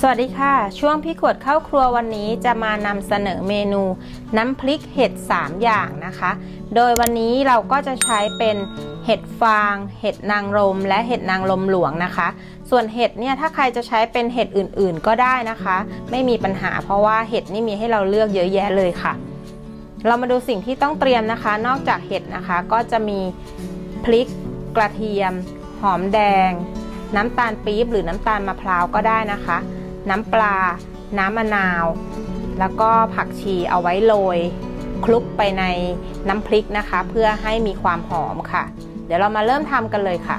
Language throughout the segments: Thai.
สวัสดีค่ะ ช่วงพี่ขวดเข้าครัววันนี้จะมานำเสนอเมนูน้ำพริกเห็ด 3 อย่างนะคะ โดยวันนี้เราก็จะใช้เป็นเห็ดฟาง เห็ดนางรม และเห็ดนางรมหลวงนะคะ ส่วนเห็ดเนี่ยถ้าใครจะใช้เป็นเห็ดอื่นๆก็ได้นะคะ ไม่มีปัญหาเพราะว่าเห็ดนี่มีให้เราเลือกเยอะแยะเลยค่ะ เรามาดูสิ่งที่ต้องเตรียมนะคะ นอกจากเห็ดนะคะก็จะมีพริกกระเทียม หอมแดง น้ำตาลปี๊บหรือน้ำตาลมะพร้าวก็ได้นะคะ น้ำปลา น้ำมะนาว แล้วก็ผักชีเอาไว้โรยคลุกไปในน้ำพริกนะคะ เพื่อให้มีความหอมค่ะ เดี๋ยวเรามาเริ่มทำกันเลยค่ะ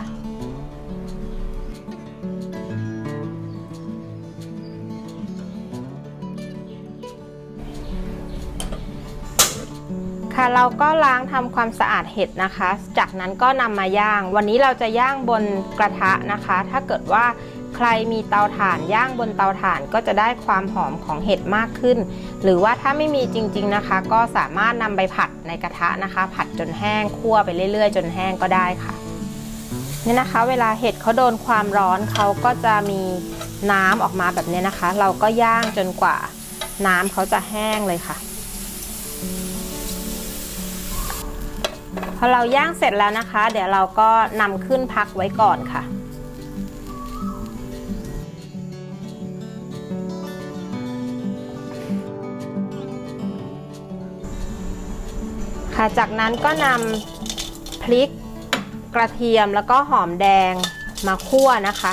ค่ะเราก็ล้างทำความสะอาดเห็ดนะคะ จากนั้นก็นำมาย่าง วันนี้เราจะย่างบนกระทะนะคะ ถ้าเกิดว่า ใครมีเตาถ่านย่างบนเตาถ่านก็จะได้ความหอมของเห็ดมากขึ้น หรือว่าถ้าไม่มีจริง ๆนะคะ ก็สามารถนำไปผัดในกระทะนะคะ ผัดจนแห้งคั่วไปเรื่อย ๆ จนแห้งก็ได้ค่ะนี่นะคะ เวลาเห็ดเขาโดนความร้อนเขาก็จะมีน้ำออกมาแบบนี้นะคะ เราก็ย่างจนกว่าน้ำเขาจะแห้งเลยค่ะพอเราย่างเสร็จแล้วนะคะ เดี๋ยวเราก็นำขึ้นพักไว้ก่อนค่ะ ค่ะ จากนั้นก็นำพริกกระเทียมแล้วก็หอมแดงมาคั่วนะคะ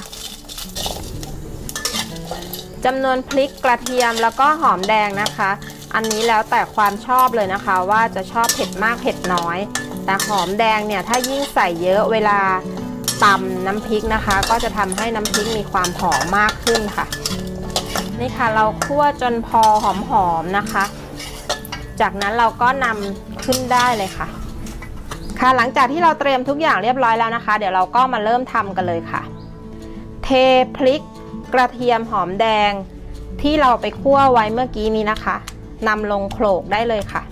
จำนวนพริกกระเทียมแล้วก็หอมแดงนะคะ อันนี้แล้วแต่ความชอบเลยนะคะ ว่าจะชอบเผ็ดมากเผ็ดน้อย แต่หอมแดงเนี่ยถ้ายิ่งใส่เยอะเวลาตำน้ำพริกนะคะ ก็จะทำให้น้ำพริกมีความหอมมากขึ้นค่ะ นี่ค่ะเราคั่วจนพอหอมๆนะคะ จากนั้นเราก็นำขึ้นได้เลยค่ะ ค่ะหลังจากที่เราเตรียมทุกอย่างเรียบร้อยแล้วนะคะ เดี๋ยวเราก็มาเริ่มทำกันเลยค่ะ เทพริกกระเทียมหอมแดงที่เราไปคั่วไว้เมื่อกี้นี้นะคะนำลงโขลกได้เลยค่ะ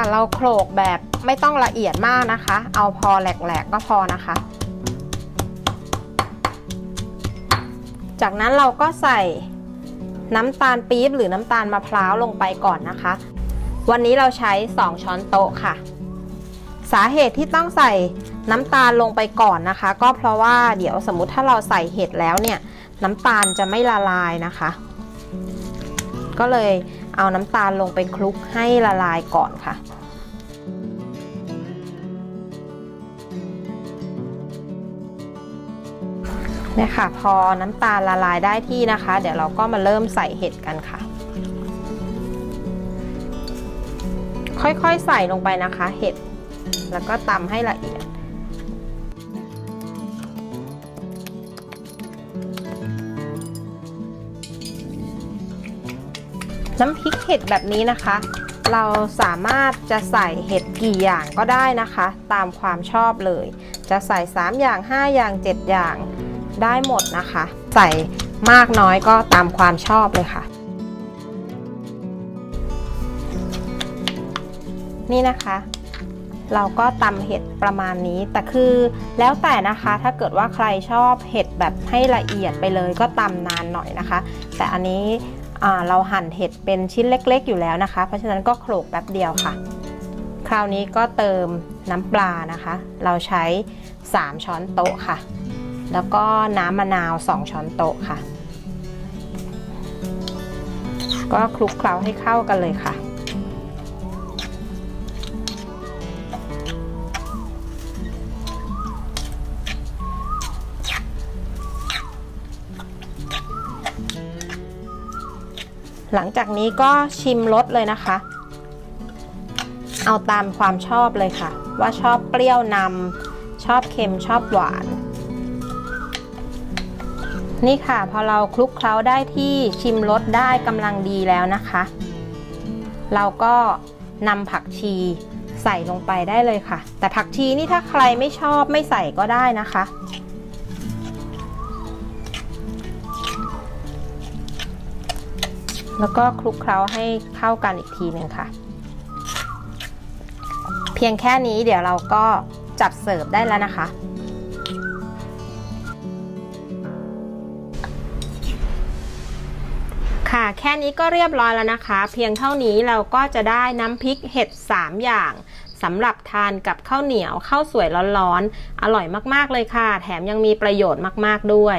ค่ะเราโขลกแบบไม่ต้องละเอียดมากนะคะ เอาพอแหลกๆก็พอนะคะ จากนั้นเราก็ใส่น้ำตาลปี๊บหรือน้ำตาลมะพร้าวลงไปก่อนนะคะ วันนี้เราใช้ 2 ช้อนโต๊ะค่ะ สาเหตุที่ต้องใส่น้ำตาลลงไปก่อนนะคะ ก็เพราะว่าเดี๋ยวสมมติถ้าเราใส่เห็ดแล้วเนี่ย น้ำตาลจะไม่ละลายนะคะ ก็เลย เอาน้ำตาลลงไปคลุกให้ละลายก่อนค่ะ เนี่ยค่ะ พอน้ำตาลละลายได้ที่นะคะ เดี๋ยวเราก็มาเริ่มใส่เห็ดกันค่ะ ค่อยๆใส่ลงไปนะคะ เห็ด แล้วก็ตำให้ละเอียด น้ำพริกเห็ดแบบนี้นะคะ เราสามารถจะใส่เห็ดกี่อย่างก็ได้นะคะ ตามความชอบเลย จะใส่ 3 อย่าง 5 อย่าง 7 อย่างได้หมดนะคะ ใส่มากน้อยก็ตามความชอบเลยค่ะ นี่นะคะเราก็ตำเห็ดประมาณนี้ แต่คือแล้วแต่นะคะ ถ้าเกิดว่าใครชอบเห็ดแบบให้ละเอียดไปเลยก็ตำนานหน่อยนะคะ แต่อันนี้ เราหั่นเห็ดเป็นชิ้นเล็ก ๆ อยู่แล้วนะคะ เพราะฉะนั้นก็โขลกแป๊บเดียวค่ะ คราวนี้ก็เติมน้ำปลานะคะ เราใช้ 3 ช้อนโต๊ะค่ะ แล้วก็น้ำมะนาว 2 ช้อนโต๊ะค่ะ ก็คลุกเคล้าให้เข้ากันเลยค่ะ หลังจากนี้ก็ชิมรสเลยนะคะ เอาตามความชอบเลยค่ะ ว่าชอบเปรี้ยวนำชอบเค็มชอบหวาน นี่ค่ะพอเราคลุกเคล้าได้ที่ชิมรสได้กำลังดีแล้วนะคะ เราก็นำผักชีใส่ลงไปได้เลยค่ะ แต่ผักชีนี่ถ้าใครไม่ชอบไม่ใส่ก็ได้นะคะ แล้วก็คลุกเคล้าให้เข้ากันอีกทีหนึ่งค่ะ เพียงแค่นี้เดี๋ยวเราก็จัดเสิร์ฟได้แล้วนะคะ ค่ะแค่นี้ก็เรียบร้อยแล้วนะคะ เพียงเท่านี้เราก็จะได้น้ำพริกเห็ด 3 อย่างสำหรับทานกับข้าวเหนียวข้าวสวยร้อนๆอร่อยมากๆเลยค่ะ แถมยังมีประโยชน์มากๆด้วย